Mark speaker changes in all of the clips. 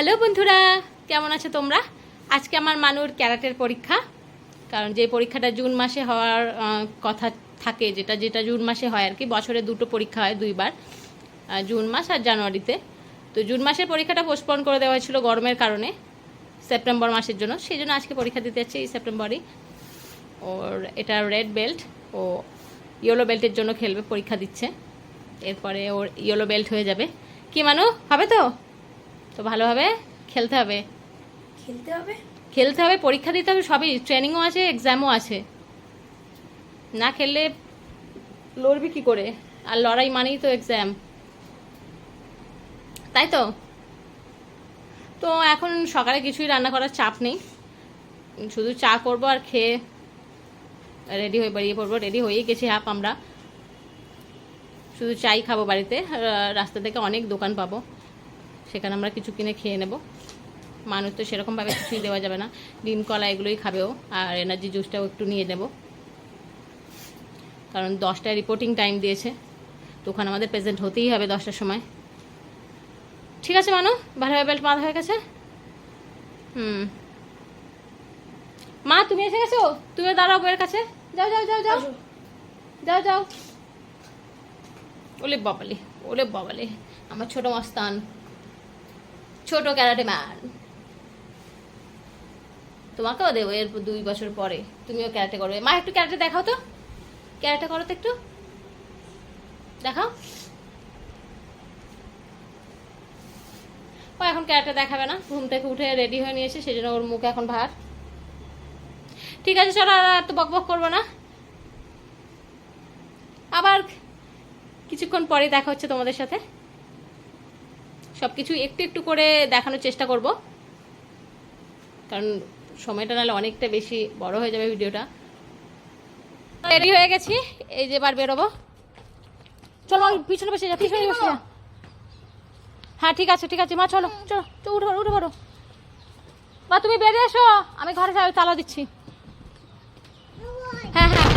Speaker 1: Hello বন্ধুরা, কেমন আছো তোমরা? আজকে আমার মানুর ক্যারাটের পরীক্ষা। কারণ যে পরীক্ষাটা জুন মাসে হওয়ার কথা থাকে, যেটা যেটা জুন মাসে হয় আর কি, বছরে দুটো পরীক্ষা হয় দুইবার জুন মাস আর জানুয়ারিতে। তো জুন মাসের পরীক্ষাটা পোস্টপন করে দেওয়া হয়েছিল গরমের কারণে, সেপ্টেম্বর মাসের জন্য। সেই জন্য আজকে পরীক্ষা দিতে যাচ্ছে এই সেপ্টেম্বরই। ওর, এটা রেড বেল্ট ও ইয়েলো বেল্টের জন্য খেলবে, পরীক্ষা দিচ্ছে। এরপরে ওর ইয়েলো বেল্ট হয়ে যাবে। কি, মানু, হবে তো? তো ভালোভাবে খেলতে হবে।
Speaker 2: খেলতে হবে?
Speaker 1: খেলতে হবে পরীক্ষা দিতে হবে সবই ট্রেনিংও আছে এক্সামও আছে। না খেললে লড়বি কি করে? আর লড়াই মানেই তো এক্সাম তাই তো? তো এখন সকালে কিছুই রান্না করার চাপ নেই। শুধু চা করব আর খেয়ে রেডি হয়ে বেরিয়ে পড়ব। রেডি হয়েই গেছি হাফ আমরা। শুধু চাই খাব বাড়িতে। রাস্তা থেকে অনেক দোকান পাবো। সেখানে আমরা কিছু কিনে খেয়ে নেব। মানুষ তো সেরকমভাবে কিছুই দেওয়া যাবে না। ডিম, কলা এগুলোই খাবেও আর এনার্জি জুসটাও একটু নিয়ে নেব। কারণ দশটায় রিপোর্টিং টাইম দিয়েছে। তো ওখানে আমাদের প্রেজেন্ট হতেই হবে দশটার সময়। ঠিক আছে, মানু? ভালোভাবে বেল্ট বাঁধা হয়ে গেছে? হুম। মা, তুমি এসে গেছো? তুমিও দাঁড়াও বইয়ের কাছে। যাও যাও যাও যাও। যাও যাও। ওলে বাবালে ওলে বাবালে। আমার ছোট মস্তান। ছোট ক্যারাটে ম্যান। তোমাকেও দেবো এর দুই বছর পরে। তুমিও ক্যারাটে করবে। মা, একটু ক্যারাটে দেখাও তো। ক্যারাটে করো তো একটু। দেখাও। ও, এখন ক্যারাটে দেখাবে না। ঘুম থেকে উঠে রেডি হয়ে নিয়েছে, সেই জন্য ওর মুখ এখন ভার। ঠিক আছে, চলো আর এত বক বক করব না। আবার কিছুক্ষণ পরে দেখা হচ্ছে তোমাদের সাথে। সব কিছু একটু একটু করে দেখানোর চেষ্টা করব। কারণ সময়টা নাহলে অনেকটা বেশি বড় হয়ে যাবে ভিডিওটা। রেডি হয়ে গেছি এই যে এবার বেরোবো। চলো পিছনে বসে যা পিছনে বসে যা। হ্যাঁ ঠিক আছে ঠিক আছে। মা চলো চলো চলো উঠে উঠে পড়ো বা তুমি বেরিয়ে এসো। আমি ঘরে তালা দিচ্ছি। হ্যাঁ হ্যাঁ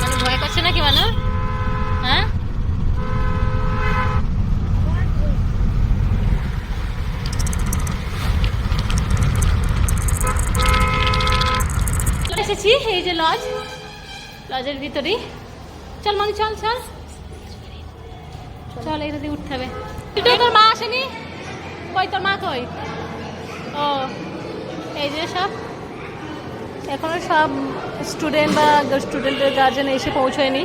Speaker 1: মানে ভয় করছে নাকি মানু হ্যাঁ চলে এসেছি এই যে লজ লজের ভিতরেই। চল মানে চল চল। চল এটা দিয়ে উঠতে হবে। তোর মা আসেনি? কই, তোর মা কই? ও, এই যে সব। এখনও সব স্টুডেন্ট বা স্টুডেন্টের গার্জেন এসে পৌঁছয়নি।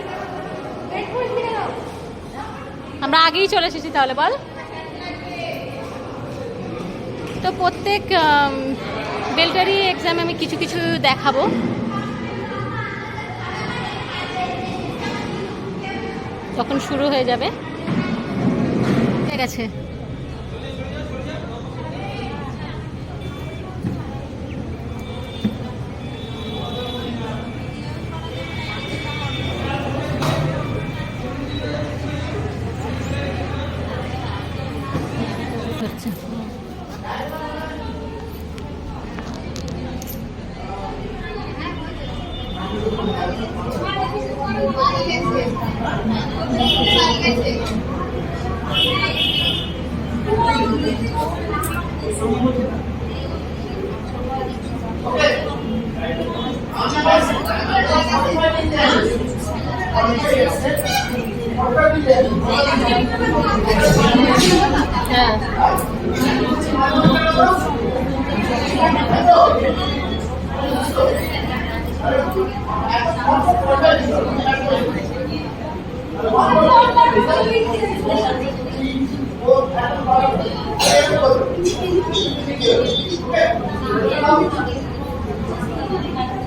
Speaker 1: আমরা আগেই চলে এসেছি তাহলে, বল। তো প্রত্যেক বেলটারি এক্সামে আমি কিছু কিছু দেখাবো। তখন শুরু হয়ে যাবে। ঠিক আছে হচ্ছে হ্যাঁ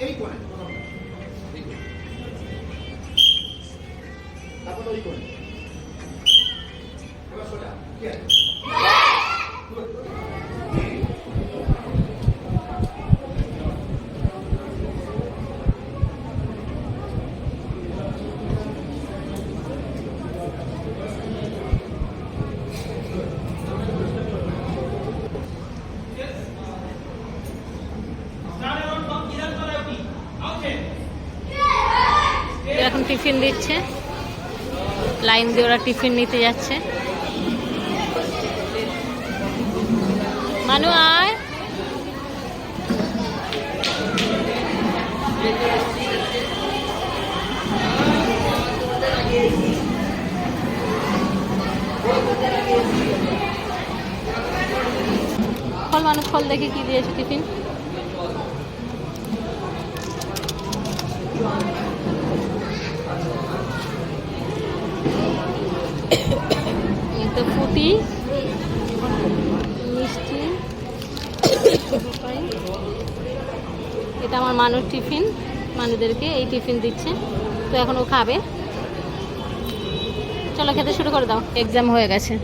Speaker 1: Anyone. টিফিন দিচ্ছে। লাইন দিয়ে ওরা টিফিন নিতে যাচ্ছে। মানু, আয়। ফল মানুষ ফল দেখে কি দিয়েছে টিফিন এই ফুটি মিষ্টি। এটা আমার মানুষ টিফিন, মানুষদেরকে এই টিফিন দিচ্ছে। তো এখন ও খাবে। চলো খেতে শুরু করে দাও। এক্সাম হয়ে গেছে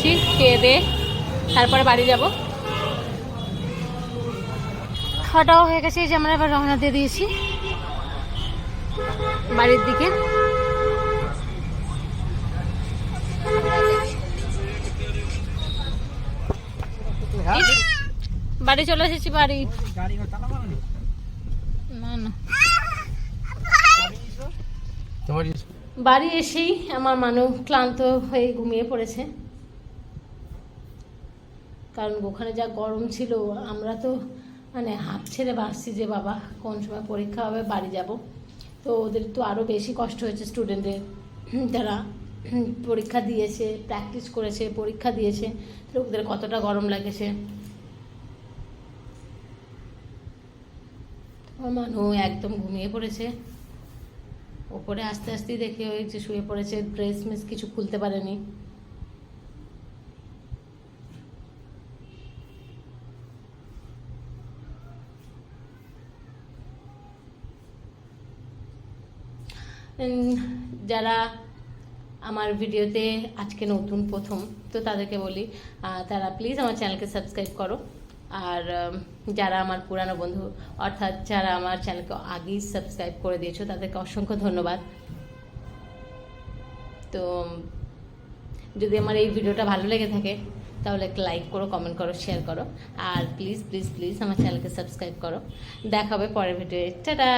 Speaker 1: ঠিক খেয়ে দে তারপরে বাড়ি যাব। খাওয়া দাওয়া হয়ে গেছে যে আমরা এবার রওনা দিয়ে দিয়েছি। বাড়ির দিকে। বাড়ি চলে এসেছি বাড়ি। না না। বাড়ি এসেই আমার মানু ক্লান্ত হয়ে ঘুমিয়ে পড়েছে। কারণ ওখানে যা গরম ছিল, আমরা তো মানে হাফ ছেড়ে বাঁচছি যে বাবা, কোন সময় পরীক্ষা হবে, বাড়ি যাব। তো ওদের তো আরও বেশি কষ্ট হয়েছে স্টুডেন্টদের যারা পরীক্ষা দিয়েছে প্র্যাকটিস করেছে, পরীক্ষা দিয়েছে ওদের কতটা গরম লাগেছে। মানু একদম ঘুমিয়ে পড়েছে। ওপরে আস্তে আস্তে দেখে ওই যে শুয়ে পড়েছে ড্রেস মিস কিছু খুলতে পারেনি। যারা আমার ভিডিওতে আজকে নতুন প্রথম, তো তাদেরকে বলি তারা প্লিজ আমার চ্যানেলকে সাবস্ক্রাইব করো। আর যারা আমার পুরানো বন্ধু, অর্থাৎ যারা আমার চ্যানেলকে আগেই সাবস্ক্রাইব করে দিয়েছ, তাদেরকে অসংখ্য ধন্যবাদ। তো যদি আমার এই ভিডিওটা ভালো লেগে থাকে, তাহলে একটা লাইক করো কমেন্ট করো শেয়ার করো। আর প্লিজ প্লিজ প্লিজ আমার চ্যানেলকে সাবস্ক্রাইব করো। দেখা হবে পরের ভিডিও টাটা!